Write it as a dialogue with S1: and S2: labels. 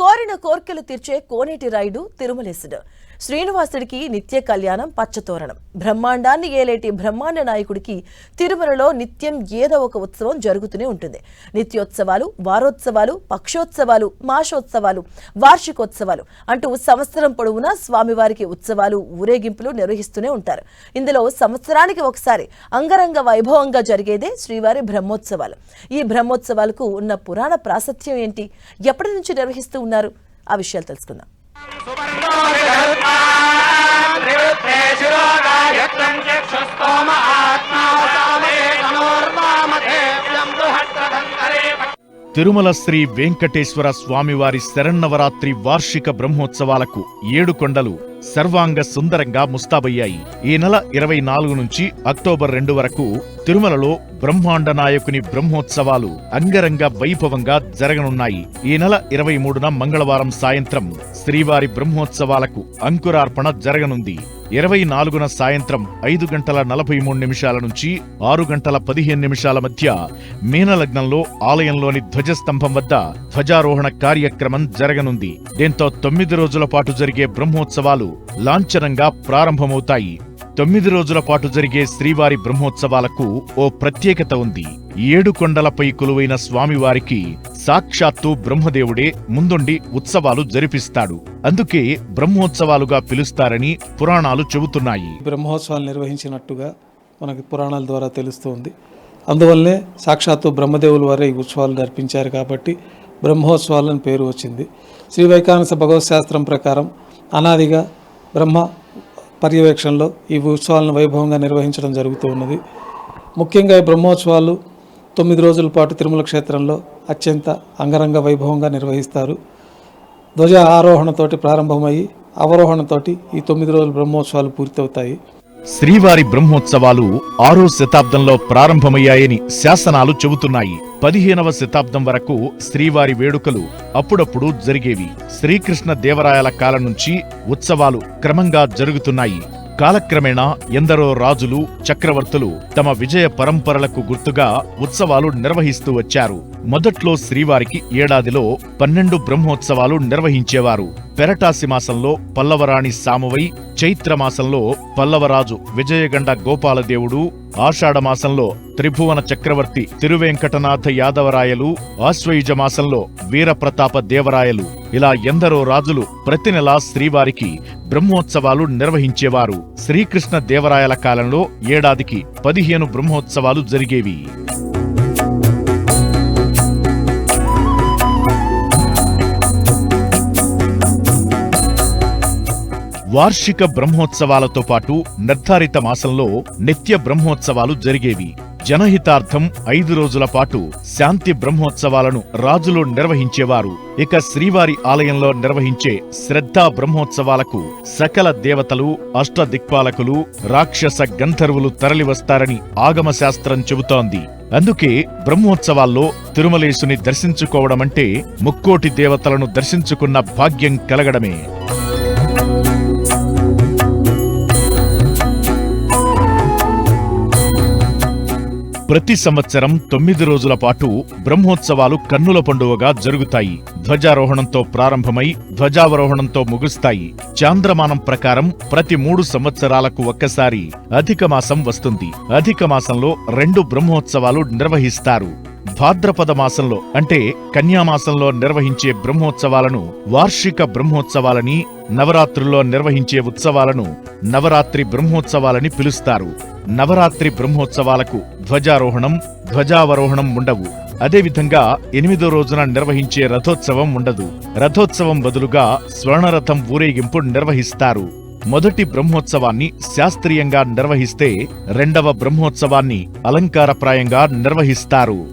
S1: కోరిన కోర్కెలు తీర్చే కోనేటి రాయుడు తిరుమలేశుడు. శ్రీనివాసుడికి నిత్య కళ్యాణం పచ్చతోరణం. బ్రహ్మాండాన్ని ఏలేటి బ్రహ్మాండ నాయకుడికి తిరుమలలో నిత్యం ఏదో ఒక ఉత్సవం జరుగుతూనే ఉంటుంది. నిత్యోత్సవాలు వారోత్సవాలు పక్షోత్సవాలు మాసోత్సవాలు వార్షికోత్సవాలు అంటూ సంవత్సరం పొడవునా స్వామివారికి ఉత్సవాలు ఊరేగింపులు నిర్వహిస్తూనే ఉంటారు. ఇందులో సంవత్సరానికి ఒకసారి అంగరంగ వైభవంగా జరిగేదే శ్రీవారి బ్రహ్మోత్సవాలు. ఈ బ్రహ్మోత్సవాలకు ఉన్న పురాణ ప్రాశస్త్యం ఏంటి? ఎప్పటి నుంచి నిర్వహిస్తూ ఉన్నారు? ఆ విషయాలు తెలుసుకుందాం.
S2: తిరుమల శ్రీ వెంకటేశ్వర స్వామివారి శరన్నవరాత్రి వార్షిక బ్రహ్మోత్సవాలకు ఏడు కొండలు సర్వాంగ సుందరంగా ముస్తాబయ్యాయి. ఈ నెల ఇరవై నాలుగు నుంచి అక్టోబర్ రెండు వరకు తిరుమలలో బ్రహ్మాండ నాయకుని బ్రహ్మోత్సవాలు అంగరంగ వైభవంగా జరగనున్నాయి. ఈ నెల ఇరవై మూడున మంగళవారం సాయంత్రం శ్రీవారి బ్రహ్మోత్సవాలకు అంకురార్పణ జరగనుంది. ఇరవై నాలుగున సాయంత్రం ఐదు గంటల నలభై మూడు నిమిషాల నుంచి ఆరు గంటల పదిహేను నిమిషాల మధ్య మీనలగ్నంలో ఆలయంలోని ధ్వజస్తంభం వద్ద ధ్వజారోహణ కార్యక్రమం జరగనుంది. దీంతో తొమ్మిది రోజుల పాటు జరిగే బ్రహ్మోత్సవాలు లాంఛనంగా ప్రారంభమవుతాయి. తొమ్మిది రోజుల పాటు జరిగే శ్రీవారి బ్రహ్మోత్సవాలకు ఓ ప్రత్యేకత ఉంది. ఏడు కొండలపై కొలువైన స్వామివారికి సాక్షాత్తు బ్రహ్మదేవుడే ముందుండి ఉత్సవాలు జరిపిస్తాడు. అందుకే బ్రహ్మోత్సవాలుగా పిలుస్తారని పురాణాలు చెబుతున్నాయి.
S3: బ్రహ్మోత్సవాలు నిర్వహించినట్టుగా మనకి పురాణాల ద్వారా తెలుస్తుంది. అందువల్లనే సాక్షాత్తు బ్రహ్మదేవుల వారే ఈ ఉత్సవాలు జరిపించారు కాబట్టి బ్రహ్మోత్సవాలని పేరు వచ్చింది. శ్రీ వైకానస భగవత్ శాస్త్రం ప్రకారం అనాదిగా బ్రహ్మ పర్యవేక్షణలో ఈ ఉత్సవాలను వైభవంగా నిర్వహించడం జరుగుతూ ఉన్నది. ముఖ్యంగా ఈ బ్రహ్మోత్సవాలు తొమ్మిది రోజుల పాటు తిరుమల క్షేత్రంలో అత్యంత అంగరంగ వైభవంగా నిర్వహిస్తారు. ధ్వజ ఆరోహణతోటి ప్రారంభమయ్యి అవరోహణతోటి ఈ తొమ్మిది రోజుల బ్రహ్మోత్సవాలు పూర్తవుతాయి.
S2: శ్రీవారి బ్రహ్మోత్సవాలు ఆరో శతాబ్దంలో ప్రారంభమయ్యాయని శాసనాలు చెబుతున్నాయి. పదిహేనవ శతాబ్దం వరకు శ్రీవారి వేడుకలు అప్పుడప్పుడు జరిగేవి. శ్రీకృష్ణ దేవరాయల కాలం నుంచి ఉత్సవాలు క్రమంగా జరుగుతున్నాయి. కాలక్రమేణా ఎందరో రాజులు చక్రవర్తులు తమ విజయ పరంపరలకు గుర్తుగా ఉత్సవాలు నిర్వహిస్తూ వచ్చారు. మొదట్లో శ్రీవారికి ఏడాదిలో పన్నెండు బ్రహ్మోత్సవాలు నిర్వహించేవారు. పెరటాసి మాసంలో పల్లవరాణి సామువై చైత్ర మాసంలో పల్లవరాజు విజయగండ గోపాలదేవుడు ఆషాఢమాసంలో త్రిభువన చక్రవర్తి తిరువెంకటనాథ యాదవరాయలు ఆశ్వయుజ మాసంలో వీరప్రతాప దేవరాయలు. ఇలా ఎందరో రాజులు ప్రతి నెలా శ్రీవారికి బ్రహ్మోత్సవాలు నిర్వహించేవారు. శ్రీకృష్ణ దేవరాయల కాలంలో ఏడాదికి పదిహేను బ్రహ్మోత్సవాలు జరిగేవి. వార్షిక బ్రహ్మోత్సవాలతో పాటు నిర్ధారిత మాసంలో నిత్య బ్రహ్మోత్సవాలు జరిగేవి. జనహితార్థం ఐదు రోజుల పాటు శాంతి బ్రహ్మోత్సవాలను రాజులు నిర్వహించేవారు. ఇక శ్రీవారి ఆలయంలో నిర్వహించే శ్రద్ధా బ్రహ్మోత్సవాలకు సకల దేవతలు అష్టదిక్పాలకులు రాక్షస గంధర్వులు తరలివస్తారని ఆగమశాస్త్రం చెబుతోంది. అందుకే బ్రహ్మోత్సవాల్లో తిరుమలేశుని దర్శించుకోవడమంటే ముక్కోటి దేవతలను దర్శించుకున్న భాగ్యం కలగడమే. ప్రతి సంవత్సరం తొమ్మిది రోజుల పాటు బ్రహ్మోత్సవాలు కన్నుల పండువగా జరుగుతాయి. ధ్వజారోహణంతో ప్రారంభమై ధ్వజావరోహణంతో ముగుస్తాయి. చాంద్రమానం ప్రకారం ప్రతి మూడు సంవత్సరాలకు ఒక్కసారి అధిక మాసం వస్తుంది. అధిక మాసంలో రెండు బ్రహ్మోత్సవాలు నిర్వహిస్తారు. భాద్రపద మాసంలో అంటే కన్యామాసంలో నిర్వహించే బ్రహ్మోత్సవాలను వార్షిక బ్రహ్మోత్సవాలని నవరాత్రుల్లో నిర్వహించే ఉత్సవాలను నవరాత్రి బ్రహ్మోత్సవాలని పిలుస్తారు. నవరాత్రి బ్రహ్మోత్సవాలకు ధ్వజారోహణం ధ్వజావరోహణం ఉండవు. అదేవిధంగా ఎనిమిదో రోజున నిర్వహించే రథోత్సవం ఉండదు. రథోత్సవం బదులుగా స్వర్ణరథం ఊరేగింపు నిర్వహిస్తారు. మొదటి బ్రహ్మోత్సవాన్ని శాస్త్రీయంగా నిర్వహిస్తే రెండవ బ్రహ్మోత్సవాన్ని అలంకారప్రాయంగా నిర్వహిస్తారు.